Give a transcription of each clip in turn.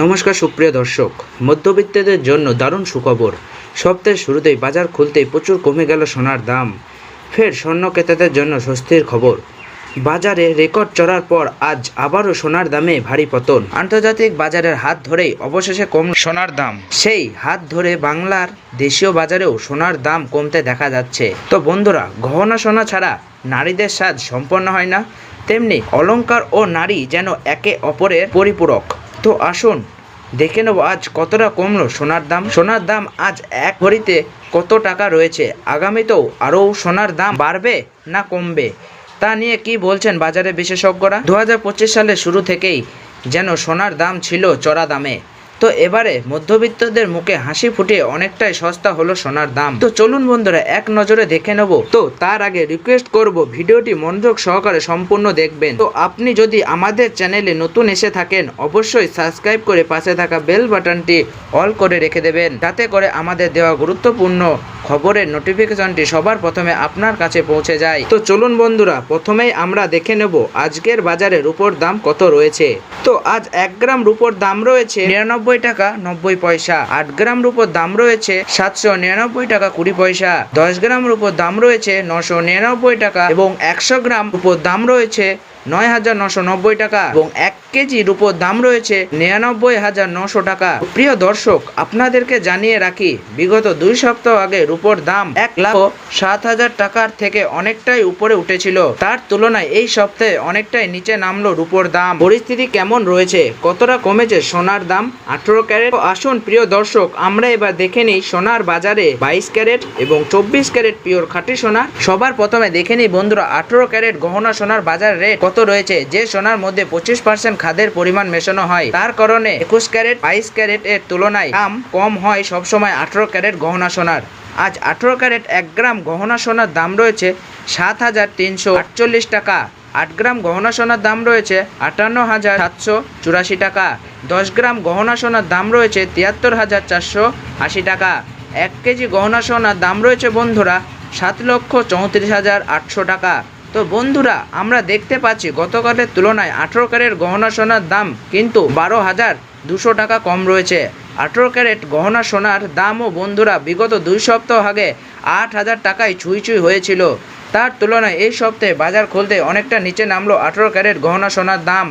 নমস্কার সুপ্রিয় দর্শক, মধ্যবিত্তদের জন্য দারুণ সুখবর। সপ্তাহের শুরুতেই বাজার খুলতেই প্রচুর কমে গেল সোনার দাম। ফের স্বর্ণ ক্রেতাদের জন্য স্বস্তির খবর। বাজারে রেকর্ড চড়ার পর আজ আবারও সোনার দামে ভারী পতন। আন্তর্জাতিক বাজারের হাত ধরেই অবশেষে কম সোনার দাম। সেই হাত ধরে বাংলার দেশীয় বাজারেও সোনার দাম কমতে দেখা যাচ্ছে। তো বন্ধুরা, গহনা সোনা ছাড়া নারীদের স্বাদ সম্পন্ন হয় না। তেমনি অলংকার ও নারী যেন একে অপরের পরিপূরক। তো আসুন, দেখে নেব আজ কতটা কমলো সোনার দাম। সোনার দাম আজ এক ভরিতে কত টাকা রয়েছে? আগামীতেও আরও সোনার দাম বাড়বে না কমবে? তা নিয়ে কি বলছেন বাজারে বিশেষজ্ঞরা? দু সালে শুরু থেকেই যেন সোনার দাম ছিল চড়া দামে। তো এবারে মধ্যবিত্তদের মুখে হাসি ফুটিয়ে অনেকটাই সস্তা হলো সোনার দাম। তো চলুন বন্ধুরা, এক নজরে দেখে নেব। তো তার আগে রিকোয়েস্ট করব, ভিডিওটি মনোযোগ সহকারে সম্পূর্ণ দেখবেন। তো আপনি যদি আমাদের চ্যানেলে নতুন এসে থাকেন, অবশ্যই সাবস্ক্রাইব করে পাশে থাকা বেল বাটনটি অল করে রেখে দেবেন। যাতে করে আমাদের দেওয়া গুরুত্বপূর্ণ খবরের নোটিফিকেশনটি সবার প্রথমে আপনার কাছে পৌঁছে যায়। তো চলুন বন্ধুরা, প্রথমেই আমরা দেখে নেব আজকের বাজারে রূপোর দাম কত রয়েছে। তো আজ এক গ্রাম রূপোর দাম রয়েছে নিরানব্বই টাকা নব্বই পয়সা। আট গ্রাম রূপোর দাম রয়েছে সাতশো নিরানব্বই টাকা কুড়ি পয়সা। দশ গ্রাম রূপোর দাম রয়েছে নশো নিরানব্বই টাকা এবং একশো গ্রাম রূপোর দাম রয়েছে নয় হাজার নশো নব্বই টাকা এবং এক কেজি রূপোর দাম রয়েছে নিরানব্বই হাজার নশো টাকা। প্রিয় দর্শক, আপনাদেরকে জানিয়ে রাখি, বিগত দুই সপ্তাহ আগে রূপোর দাম এক লাখ সাত হাজার টাকার থেকে অনেকটাই উপরে উঠেছিল। তার তুলনায় এই সপ্তাহে অনেকটাই নিচে নামলো রূপোর দাম। পরিস্থিতি কেমন রয়েছে? কতটা কমেছে সোনার দাম? আঠেরো ক্যারেট? আসুন প্রিয় দর্শক, আমরা এবার দেখে নিই সোনার বাজারে বাইশ ক্যারেট এবং চব্বিশ ক্যারেট পিওর খাঁটি সোনা। সবার প্রথমে দেখে নিই বন্ধুরা, আঠেরো ক্যারেট গহনা সোনার বাজার রেট কত রয়েছে? যে সোনার মধ্যে পঁচিশ পার্সেন্ট খাদের পরিমাণ মেশানো হয়। তার কারণে একুশ ক্যারেট, বাইশ ক্যারেট এর তুলনায় দাম কম হয় সবসময় আঠেরো ক্যারেট গহনা সোনার। আজ আঠেরো ক্যারেট এক গ্রাম গহনা সোনার দাম রয়েছে সাত হাজার তিনশো আটচল্লিশ টাকা। আট গ্রাম গহনা সোনার দাম রয়েছে আটান্ন হাজার সাতশো চুরাশি টাকা। দশ গ্রাম গহনা সোনার দাম রয়েছে তিয়াত্তর হাজার চারশো আশি টাকা। এক কেজি গহনা সোনার দাম রয়েছে বন্ধুরা সাত লক্ষ চৌত্রিশ হাজার আটশো টাকা। তো বন্ধুরা, আমরা দেখতে পাচ্ছি গতকালের তুলনায় আঠেরো ক্যারেট গহনা সোনার দাম কিন্তু বারো হাজার দুশো টাকা কম রয়েছে। আঠেরো ক্যারেট গহনা সোনার দামও বন্ধুরা, বিগত দুই সপ্তাহ আগে আট হাজার টাকায় ছুঁই ছুঁই হয়েছিল। তার তুলনায় এই সপ্তাহে বাজার খুলতে অনেকটা নিচে নামলো আঠেরো ক্যারেট গহনা সোনার দাম।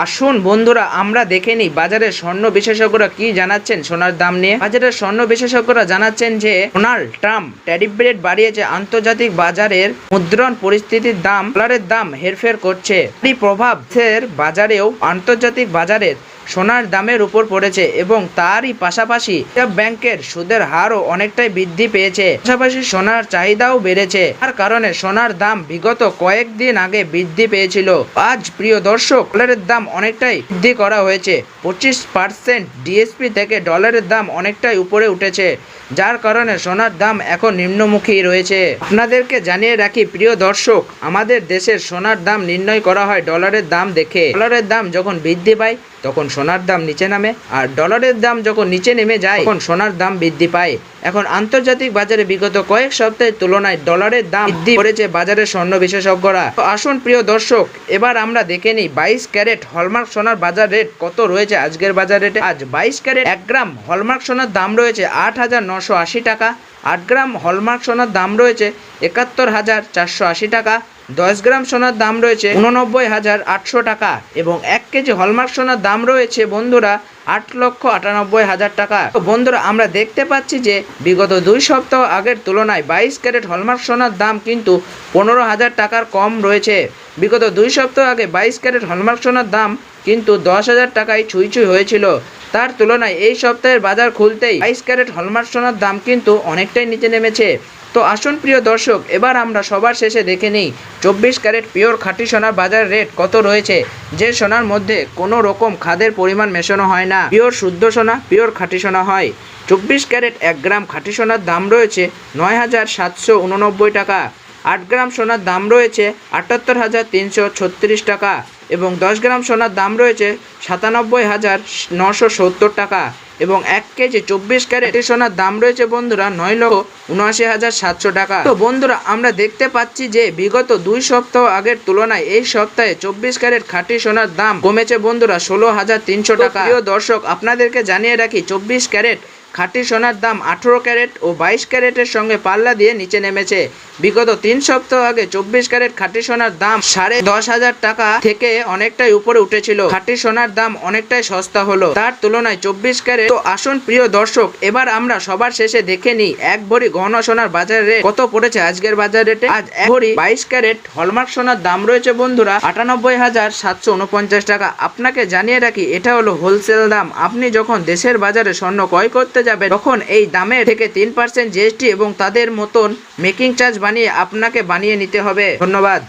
আসুন বন্ধুরা, আমরা দেখে নিই বাজারের স্বর্ণ বিশেষজ্ঞরা কি জানাচ্ছেন সোনার দাম নিয়ে। বাজারের স্বর্ণ বিশেষজ্ঞরা জানাচ্ছেন যে, ডোনাল্ড ট্রাম্প ট্যারিফ রেট বাড়িয়েছে আন্তর্জাতিক বাজারের মুদ্রণ পরিস্থিতির দাম, ডলারের দাম হেরফের করছে। প্রভাবের প্রভাব বাজারেও আন্তর্জাতিক বাজারের সোনার দামের উপর পড়েছে এবং তারই পাশাপাশি ব্যাংকের সুদের হারও অনেকটাই বৃদ্ধি পেয়েছে। পাশাপাশি সোনার চাহিদাও বেড়েছে। তার কারণে সোনার দাম বিগত কয়েকদিন আগে বৃদ্ধি পেয়েছিল। আজ, প্রিয় দর্শক, ডলারের দাম অনেকটাই বৃদ্ধি করা হয়েছে। পঁচিশ পার্সেন্ট ডিএসপি থেকে ডলারের দাম অনেকটাই উপরে উঠেছে, যার কারণে সোনার দাম এখন নিম্নমুখী রয়েছে। আপনাদেরকে জানিয়ে রাখি, প্রিয় দর্শক, আমাদের দেশের সোনার দাম নির্ণয় করা হয় ডলারের দাম দেখে। ডলারের দাম যখন বৃদ্ধি পায় তখন সোনার দাম নিচে নামে আর ডলারের দাম যখন নিচে নেমে যায়, তখন সোনার দাম বৃদ্ধি পায়। এখন আন্তর্জাতিক বাজারে বিগত কয়েক সপ্তাহের তুলনায় ডলারের দাম বৃদ্ধি করেছে বাজারের স্বর্ণ বিশেষজ্ঞরা। আসুন প্রিয় দর্শক, এবার আমরা দেখে নিই বাইশ ক্যারেট হলমার্ক সোনার বাজার রেট কত রয়েছে আজকের বাজার রেটে। আজ বাইশ ক্যারেট এক গ্রাম হলমার্ক সোনার দাম রয়েছে আট হাজার নশো আশি টাকা, আট গ্রাম হলমার্ক সোনার দাম রয়েছে একাত্তর হাজার চারশো আশি টাকা দশ গ্রাম সোনার দাম রয়েছে উননব্বই হাজার আটশো টাকা এবং এক কেজি হলমার্ক সোনার দাম রয়েছে বন্ধুরা আট লক্ষ আটানব্বই হাজার টাকা। বন্ধুরা, আমরা দেখতে পাচ্ছি যে বিগত দুই সপ্তাহ আগের তুলনায় বাইশ ক্যারেট হলমার্ক সোনার দাম কিন্তু পনেরো হাজার টাকার কম রয়েছে। বিগত দুই সপ্তাহ আগে বাইশ ক্যারেট হলমার্ক সোনার দাম কিন্তু দশ হাজার টাকায় ছুঁই ছুঁই হয়েছিল। তার তুলনায় এই সপ্তাহের বাজার খুলতেই বাইশ ক্যারেট হলমার্ক সোনার দাম কিন্তু অনেকটাই নিচে নেমেছে। তো আসুন প্রিয় দর্শক, এবার আমরা সবার শেষে দেখে নিই, চব্বিশ ক্যারেট পিওর খাঁটি সোনার বাজার রেট কত রয়েছে? যে সোনার মধ্যে কোনো রকম খাদের পরিমাণ মেশানো হয় না। পিওর শুদ্ধ সোনা, পিওর খাঁটি সোনা হয়। চব্বিশ ক্যারেট এক গ্রাম খাঁটি সোনার দাম রয়েছে নয় হাজার সাতশো উননব্বই টাকা। আট গ্রাম সোনার দাম রয়েছে আটাত্তর হাজার তিনশো ছত্রিশ টাকা এবং দশ গ্রাম সোনার দাম রয়েছে সাতানব্বই হাজার নশো সত্তর টাকা। এবং এক কেজি চব্বিশ ক্যারেট সোনার দাম রয়েছে বন্ধুরা নয় লক্ষ উনআশি হাজার সাতশো টাকা। তো বন্ধুরা, আমরা দেখতে পাচ্ছি যে বিগত দুই সপ্তাহ আগের তুলনায় এই সপ্তাহে চব্বিশ ক্যারেট খাঁটি সোনার দাম কমেছে বন্ধুরা ষোলো হাজার তিনশো টাকা। প্রিয় দর্শক, আপনাদেরকে জানিয়ে রাখি, চব্বিশ ক্যারেট খাঁটি সোনার দাম আঠেরো ক্যারেট ও বাইশ ক্যারেটের সঙ্গে পাল্লা দিয়ে নিচে নেমেছে। বিগত তিন সপ্তাহ আগে চব্বিশ ক্যারেট খাঁটি সোনার দাম সাড়ে দশ হাজার টাকা থেকে অনেকটাই উপরে উঠেছিল। খাঁটি সোনার দাম অনেকটাই সস্তা হলো। তার তুলনায় চব্বিশ ক্যারেট তো আসুন প্রিয় দর্শক, এবার আমরা সবার শেষে দেখে নিই এক ভরি গহনা সোনার বাজার রেট। কত পড়েছে আজকের বাজার রেটে? আজ এক ভরি বাইশ ক্যারেট হলমার্ক সোনার দাম রয়েছে বন্ধুরা আটানব্বই হাজার সাতশো উনপঞ্চাশ টাকা। আপনাকে জানিয়ে রাখি, এটা হলো হোলসেল দাম। আপনি যখন দেশের বাজারে স্বর্ণ ক্রয় করতে যাবেন তখন এই দামের থেকে তিন পার্সেন্ট জিএসটি এবং তাদের মতন মেকিং চার্জ বানিয়ে আপনাকে বানিয়ে নিতে হবে। ধন্যবাদ।